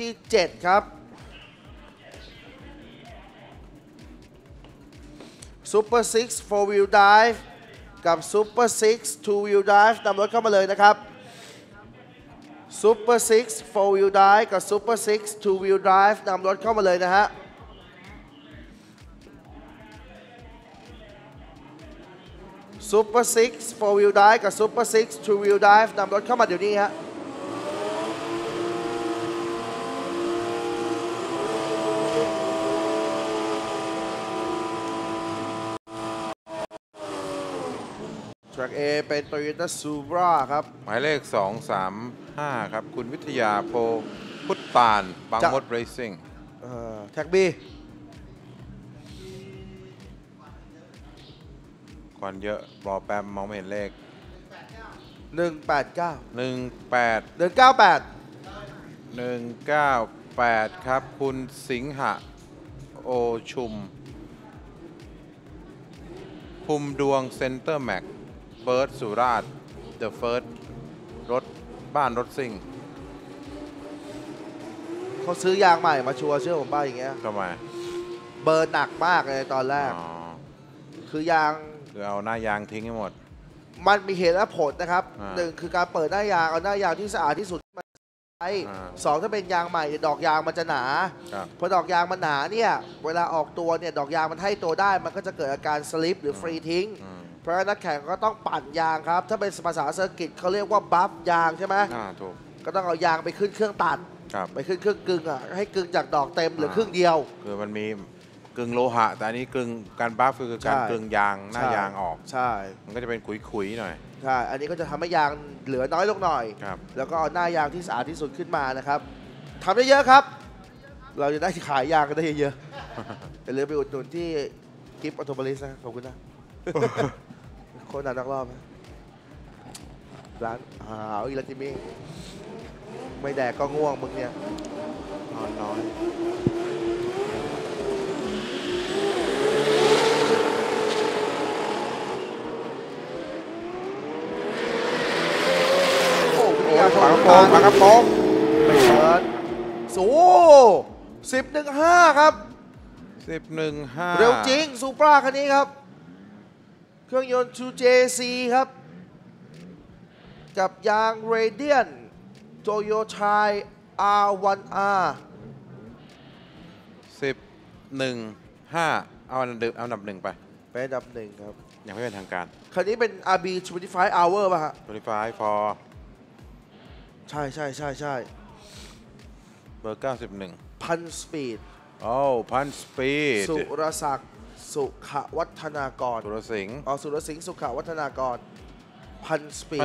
ที่ 7 ครับ Super 6 4 wheel drive กับ Super 6 2 wheel drive นำรถเข้ามาเลยนะครับ Super 6 4 wheel drive กับ Super 6 2 wheel drive นำรถเข้ามาเลยนะฮะ Super 6 4 wheel drive กับ Super 6 2 wheel drive นำรถเข้ามาเดี๋ยวนี้ฮะ Track A เป็น Toyota Supra ครับ หมายเลข 235 ครับ คุณวิทยาโพพุทธปานบางจะมดเรซิ่งเอ่อ Track B ควันเยอะรอแป๊บมองไม่เห็นเลข 189 18 198 198 ครับ คุณสิงหะโอชุม ภูมิดวงเซ็นเตอร์แม็ก เฟิร์สสุราชเดอะเฟิร์สรถบ้านรถซิ่งเขาซื้อยางใหม่มาชัวร์เชื่อผมป่ะอย่างเงี้ยเข้ามาเบิร์นหนักมากเลยตอนแรก อ๋อคือยาง คือเอาหน้ายางทิ้งให้หมด มันมีเหตุและผลนะครับอ่าหนึ่งคือการเปิดหน้ายางเอาหน้ายางที่สะอาดที่สุดมาใช้อ่าสองถ้าเป็นยางใหม่เนี่ยดอกยางมันจะหนาครับ พอดอกยางมันหนาเนี่ยเวลาออกตัวเนี่ยดอกยางมันให้ตัวได้มันก็จะเกิดอาการสลิปหรือฟรีทิ้ง อืม เพราะฉะนั้นนักแข่งก็ต้องปั่นยางครับ ถ้าเป็นภาษาเซอร์กิตเขาเรียกว่าบัฟยางใช่ไหมอ่าถูกก็ต้องเอายางไปขึ้นเครื่องตัด ครับ ไปขึ้นเครื่องกึ่งอะให้กึ่งจากดอกเต็มเหรืออ่าครึ่งเดียว คือมันมีกึ่งโลหะ แต่อันนี้กึ่งการบัฟคือการใช่ กึ่งยางหน้าใช่ยางออก ใช่มันก็จะเป็นขุยๆหน่อยใช่อันนี้ก็จะทำให้ยางเหลือน้อยลงหน่อย ครับ แล้วก็เอาหน้ายางที่สะอาดที่สุดขึ้นมานะครับทำได้เยอะครับ เราจะได้ขายยางกันได้เยอะๆอย่าลืมไปอุดหนุนที่กิฟต์ออโตบริสนะขอบคุณนะ โคตรนานนักรอบนะร้านหาวอีลาจิมี่ไม่แดกก็ง่วงมึงเนี่ย นอนน้อยโอ้โอ้ยฝากระโปรงฝากระโปรงไม่เปิดสูสิบหนึ่งห้าครับสิบหนึ่งห้าเร็วจริงซูปราคันนี้ครับ เครื่องยนต์ 2JC ครับ กับยาง Radiant Toyota R1R สิบหนึ่งห้าเอาอันดับเอาอันดับหนึ่งไป เป็นอันดับหนึ่งครับ ยังไม่เป็นทางการคันนี้เป็น RB 25 hour ป่ะฮะ25 for ใช่ใช่ใช่ใช่เบอร์91พันสปีดโอ้พันสปีด สุรศักดิ์ สุขวัฒนากรสุรสิงห์อ๋อสุรสิงห์สุขวัฒนากรพันสปีด